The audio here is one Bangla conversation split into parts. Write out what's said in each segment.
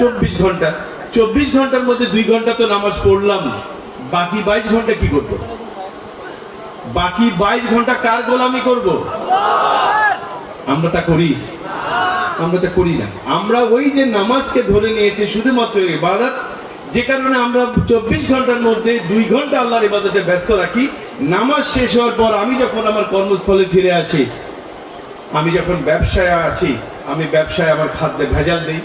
চব্বিশ ঘণ্টা। চব্বিশ ঘণ্টার মধ্যে দুই ঘণ্টা তো নামাজ পড়লাম বাকি বাইশ ঘণ্টা কি করব? বাকি বাইশ ঘণ্টা কার গোলামি করব? আমরা তা করি। আমরা তা করি না। আমরা ওই যে নামাজকে ধরে নিয়েছি শুধুমাত্র ইবাদত, যে কারণে আমরা চব্বিশ ঘণ্টার মধ্যে দুই ঘণ্টা আল্লাহর ইবাদতে ব্যস্ত রাখি। নামাজ শেষ হওয়ার পর আমি যখন আমার কর্মস্থলে ফিরে আসি, আমি যখন ব্যবসায় আছি, আমি ব্যবসায় আমার খাদ্যে ভেজাল দিই।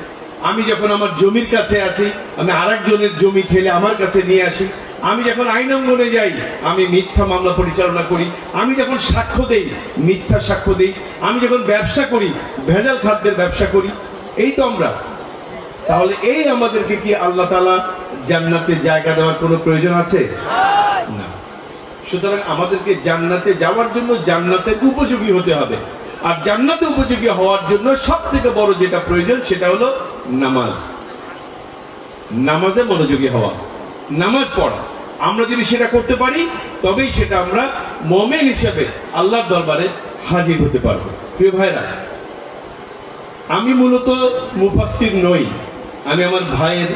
আমি যখন আমার জমির কাছে আছি আমি আরেকজনের জমি ঠেলে আমার কাছে নিয়ে আসি, আমি যখন আইন অঙ্গনে যাই, আমি মিথ্যা মামলা পরিচালনা করি, আমি যখন সাক্ষ্য দেই, মিথ্যা সাক্ষ্য দেই, আমি যখন ব্যবসা করি, ভেজাল খাদ্যের ব্যবসা করি, এই তো আমরা। তাহলে এই আমাদেরকে কি আল্লাহ তালা জান্নাতে জায়গা দেওয়ার কোনো প্রয়োজন আছে? না। সুতরাং আমাদেরকে জান্নাতে যাওয়ার জন্য জান্নাতের উপযোগী হতে হবে। আর জান্নাতে উপযোগী হওয়ার জন্য সব থেকে বড় যেটা প্রয়োজন সেটা হলো নামাজ। নামাজে মনোযোগী হওয়া। নামাজ পড়া। আমরা যদি সেটা করতে পারি, তবেই সেটা আমরা মোমেন হিসেবে আল্লাহর দরবারে হাজির হতে পারব। প্রিয় ভাইরা আমি মূলত মুফাসসির নই। আমি আমার ভাইয়ের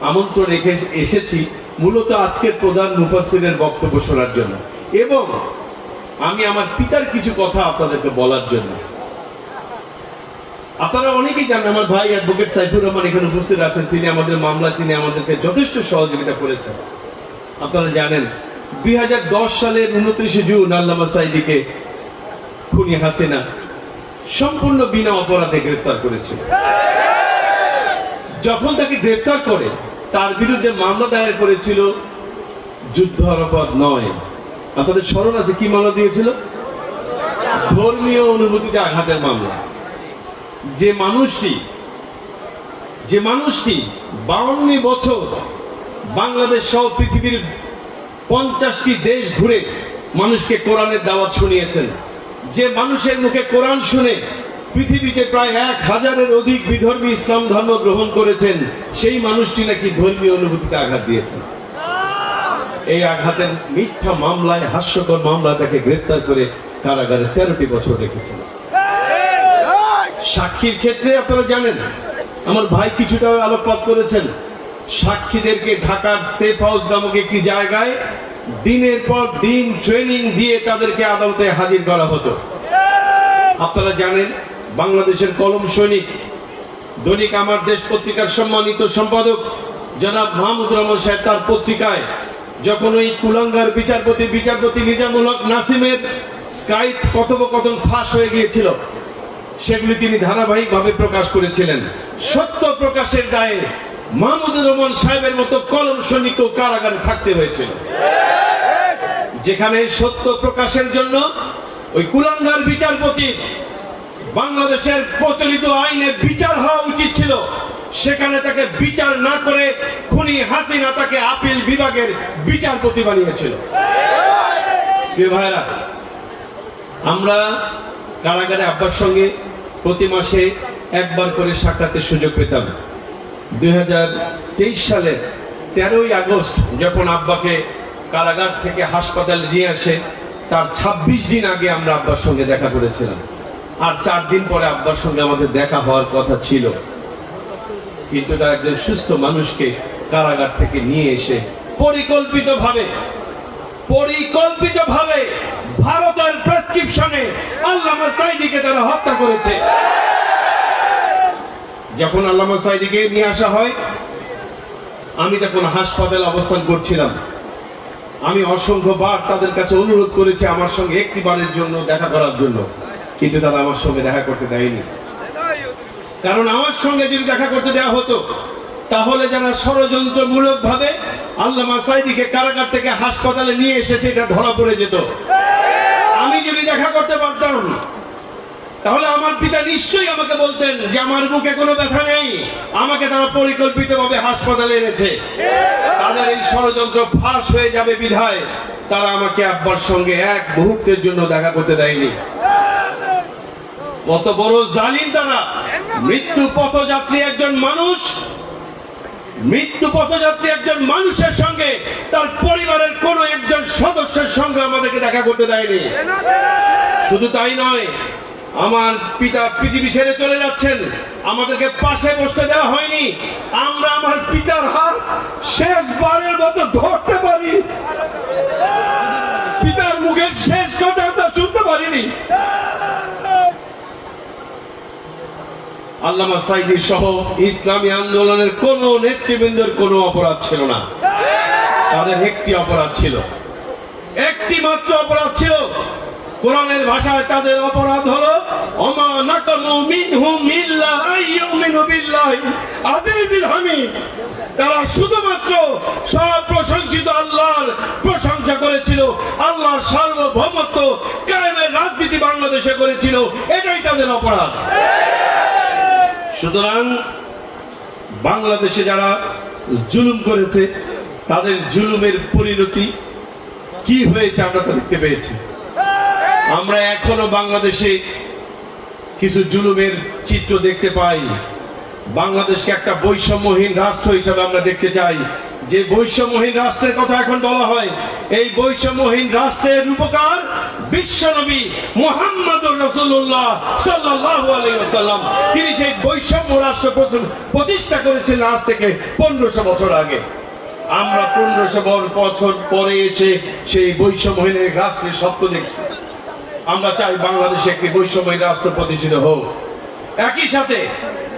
আমন্ত্রণ রেখে এসেছি মূলত আজকের প্রধান মুফাসসিরের বক্তব্য শোনার জন্য। এবং আমি আমার পিতার কিছু কথা আপনাদেরকে বলার জন্য। আপনারা অনেকেই জানেন, আমার ভাই অ্যাডভোকেট সাইফুর রহমান এখানে উপস্থিত আছেন। তিনি আমাদের মামলা, তিনি আমাদেরকে যথেষ্ট সহযোগিতা করেছেন। আপনারা জানেন, দুই হাজার দশ সালের উনত্রিশে জুন আল্লামা সাইদিকে খুনি হাসিনা সম্পূর্ণ বিনা অপরাধে গ্রেফতার করেছিল যখন তাকে গ্রেফতার করে, তার বিরুদ্ধে মামলা দায়ের করেছিল যুদ্ধ অপরাধ নয়। আপনাদের স্মরণ আছে কি মামলা দিয়েছিল? ধর্মীয় অনুভূতিতে আঘাতের মামলা। যে মানুষটি যে মানুষটি বাউন্ন বছর বাংলাদেশ সহ পৃথিবীর পঞ্চাশটি দেশ ঘুরে মানুষকে কোরআনের দাওয়াত শুনিয়েছেন। যে মানুষের মুখে কোরআন শুনে পৃথিবীতে প্রায় এক হাজারের অধিক বিধর্মী ইসলাম ধর্ম গ্রহণ করেছেন, সেই মানুষটি নাকি ধর্মীয় অনুভূতিতে আঘাত দিয়েছেন এই আঘাতের মিথ্যা মামলায়, হাস্যকর মামলা তাকে গ্রেফতার করে কারাগারে তেরোটি বছর রেখেছিল। সাক্ষীর ক্ষেত্রে আপনারা জানেন, আমার ভাই কিছুটা আলোকপাত করেছেন। সাক্ষীদেরকে ঢাকার সেফ হাউস নামক একটি জায়গায় দিনের পর দিন ট্রেনিং দিয়ে তাদেরকে আদালতে হাজির করা হতো। আপনারা জানেন, বাংলাদেশের কলম সৈনিক, দৈনিক আমার দেশ পত্রিকার সম্মানিত সম্পাদক জনাব মাহমুদ রহমান সাহেব তার পত্রিকায় যখন ওই কুলাঙ্গার বিচারপতি বিচারপতি নিজামুল হক নাসিমের স্কাইপ কথোপকথন ফাঁস হয়ে গিয়েছিল সেগুলি তিনি ধারাবাহিকভাবে প্রকাশ করেছিলেন। সত্য প্রকাশের দায়ে মাহমুদুর রহমান সাহেবের মতো কলম সৈনিকও কারাগারে থাকতে হয়েছিল যেখানে সত্য প্রকাশের জন্য ওই কুলাঙ্গার বিচারপতি বাংলাদেশের প্রচলিত আইনে বিচার হওয়া উচিত ছিল। সেখানে তাকে বিচার না করে খুনি হাসিনা তাকে আপিল বিভাগের বিচারপতি বানিয়েছিল। আমরা কারাগারে আব্বার সঙ্গে প্রতি মাসে একবার করে সাক্ষাতের সুযোগ পেতাম। দুই সালের তেরোই আগস্ট যখন আব্বাকে কারাগার থেকে হাসপাতালে নিয়ে আসে, তার ২৬ দিন আগে আমরা আব্বার সঙ্গে দেখা করেছিলাম। আর চার দিন পরে আব্বার সঙ্গে আমাদের দেখা হওয়ার কথা ছিল। কিন্তু তার একজন সুস্থ মানুষকে কারাগার থেকে নিয়ে এসে পরিকল্পিত পরিকল্পিত ভাবে ভারতের প্রেসক্রিপশনে আল্লামা সাইদিকে তারা হত্যা করেছে। যখন আল্লামা সাইদিকে নিয়ে আসা হয়, আমি তখন হাসপাতালে অবস্থান করছিলাম। আমি অসংখ্য বার তাদের কাছে অনুরোধ করেছি আমার সঙ্গে একটি বারের জন্য দেখা করার জন্য। কিন্তু তারা আমার সঙ্গে দেখা করতে দেয়নি। কারণ আমার সঙ্গে যদি দেখা করতে দেওয়া হতো তাহলে যারা ষড়যন্ত্রমূলক ভাবে আল্লামা সাইদিকে কারাগার থেকে হাসপাতালে নিয়ে এসেছে, এটা ধরা পড়ে যেত। আমি যদি দেখা করতে পারতাম, তাহলে আমার পিতা নিশ্চয়ই আমাকে বলতেন যে আমার বুকে কোনো ব্যথা নেই, আমাকে তারা পরিকল্পিত ভাবে হাসপাতালে এনেছে। তাদের এই ষড়যন্ত্র ফাঁস হয়ে যাবে বিধায়, তারা আমাকে আব্বার সঙ্গে এক মুহূর্তের জন্য দেখা করতে দেয়নি। কত বড় জালিম তারা। মৃত্যু পথযাত্রী একজন মানুষ মৃত্যু পথযাত্রী একজন মানুষের সঙ্গে, তার পরিবারের কোন একজন সদস্যের সঙ্গে আমাদেরকে দেখা করতে দেয়নি। শুধু তাই নয়, আমার পিতা পৃথিবী ছেড়ে চলে যাচ্ছেন, আমাদেরকে পাশে বসতে দেওয়া হয়নি। আমরা আমার পিতার হাত শেষবারের মতো ধরতে পারি পিতার মুখের শেষ কথা আমরা শুনতে পারিনি। আল্লামা সাইদি সহ ইসলামী আন্দোলনের কোন নেতৃবৃন্দের কোনো অপরাধ ছিল না। তাদের একটি অপরাধ ছিল। একটি মাত্র অপরাধ ছিল। কোরআনের ভাষায় তাদের অপরাধ হলো হামিদ। তারা শুধুমাত্র সব প্রশংসিত আল্লাহর প্রশংসা করেছিল, আল্লাহর সার্বভৌমত্ব কায়েমের রাজনীতি বাংলাদেশে করেছিল। এটাই তাদের অপরাধ। সুতরাং বাংলাদেশে যারা জুলুম করেছে, তাদের জুলুমের পরিণতি কি হয়েছে আমরা তা দেখতে পেয়েছি। আমরা এখনও বাংলাদেশে কিছু জুলুমের চিত্র দেখতে পাই। বাংলাদেশকে একটা বৈষম্যহীন রাষ্ট্র হিসাবে আমরা দেখতে চাই। যে বৈষম্যহীন রাষ্ট্রের কথা এখন বলা হয়, এই বৈষম্যহীন রাষ্ট্রের রূপকার বিশ্বনবী মোহাম্মদ রসুল্লাহ সাল্লাহ তিনি সেই বৈষম্য রাষ্ট্র প্রতিষ্ঠা করেছিলেন আজ থেকে পনেরোশো বছর আগে। আমরা পনেরোশো বছর পরে এসে সেই বৈষম্যহীন রাষ্ট্রের স্বপ্ন দেখছি। আমরা চাই বাংলাদেশে একটি বৈষম্যহীন রাষ্ট্র প্রতিষ্ঠিত হোক। একই সাথে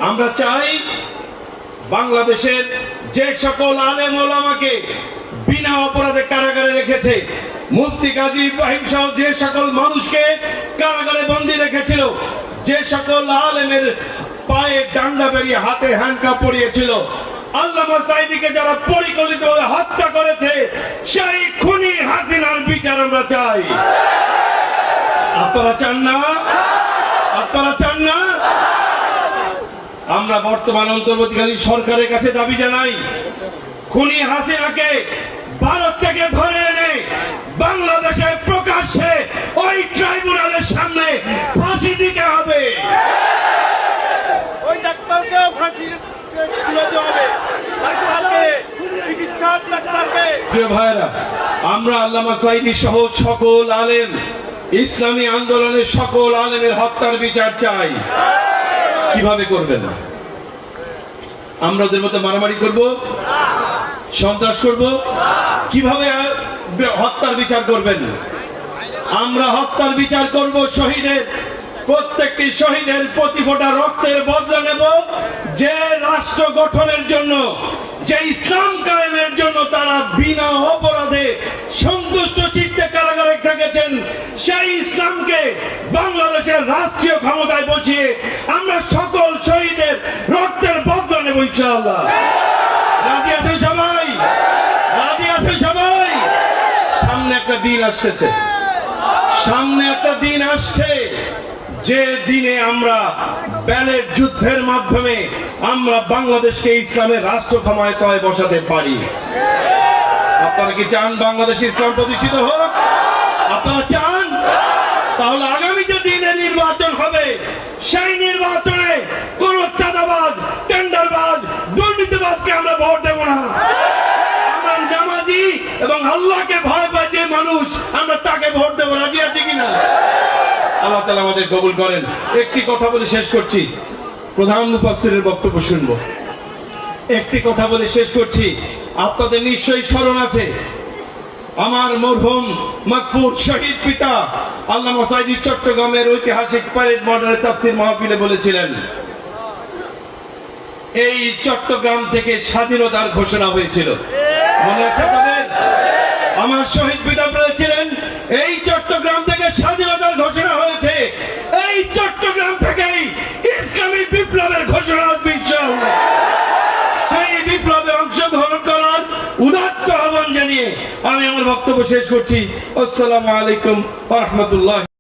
আমরা চাই বাংলাদেশের যে সকল আলেম ওলামাকে বিনা অপরাধে কারাগারে রেখেছে, মুফতি কাজী ইব্রাহিম সহ যে সকল মানুষকে কারাগারে বন্দী রেখেছিল, যে সকল আলেমের পায়ে ডান্ডা বেরিয়ে হাতে হ্যান্ডকাপ পরিয়েছিল, আল্লামা সাইদিকে যারা পরিকল্পিতভাবে হত্যা করেছে, সেই খুনি হাসিনার বিচার আমরা চাই। আপনারা চান না? আপনারা আমরা বর্তমান অন্তর্বর্তীকালীন সরকারের কাছে দাবি জানাই খুনি হাসিনাকে ভারত থেকে ধরে এনে বাংলাদেশে প্রকাশ্যে ওই ট্রাইব্যুনালের সামনে ফাঁসি দিতে হবে। ওই ডাক্তারকেও ফাঁসি তুলে হবে। ডাক্তারকে চিকিৎসক ডাক্তারকে। প্রিয় ভাইরা আমরা আল্লামা সাইদি সহ সকল আলেম ইসলামী আন্দোলনের সকল আলেমের হত্যার বিচার চাই। কীভাবে করবেন? আমরা ওদের মধ্যে মারামারি করব? সন্ত্রাস করব? কীভাবে হত্যার বিচার করবেন? আমরা হত্যার বিচার করব শহীদের, প্রত্যেকটি শহীদের প্রতি ফোঁটা রক্তের বদলা নেব। যে রাষ্ট্র গঠনের জন্য, যে ইসলাম কায়েমের জন্য তারা বিনা অপরাধে কারাগারে থেকেছেন সেই ইসলামকে বাংলাদেশের রাষ্ট্রীয় ক্ষমতায় বসিয়ে আমরা সকল শহীদের রক্তের বদলা নেব ইনশাআল্লাহ। রাজি আছেন সবাই? রাজি আছেন সবাই? সামনে একটা দিন আসতেছে। সামনে একটা দিন আসছে। যে দিনে আমরা ব্যালেট যুদ্ধের মাধ্যমে আমরা বাংলাদেশকে ইসলামের রাষ্ট্র ক্ষমতায় বসাতে পারি। আপনারা কি চান বাংলাদেশ ইসলাম প্রতিষ্ঠিত হোক? আপনারা চান? তাহলে আগামী যে দিনে নির্বাচন হবে, সেই নির্বাচনে কোন চাঁদাবাজ, টেন্ডারবাজ, দুর্নীতিবাজকে আমরা ভোট দেব না। এবং আল্লাহকে ভয় পায় যে মানুষ, আমরা তাকে ভোট দেবো। রাজি আছি কিনা? আল্লাহ তালা আমাদের কবুল করেন। একটি কথা বলে শেষ করছি। প্রধান মুফাসসিরের বক্তব্য শুনব। একটি কথা বলে শেষ করছি। আপনাদের নিশ্চয়ই স্মরণ আছে। আমার মরহুম মকফুর শহীদ পিতা আল্লাহ সাইদি চট্টগ্রামের ঐতিহাসিক প্যারেড মডারের তাফসির মাহফিলে বলেছিলেন, এই চট্টগ্রাম থেকে স্বাধীনতার ঘোষণা হয়েছিল। মনে আছে আমার শহীদ পিতা বলেছিলেন বক্তব্য শেষ করছি। আসসালামু আলাইকুম রহমতুল্লাহ।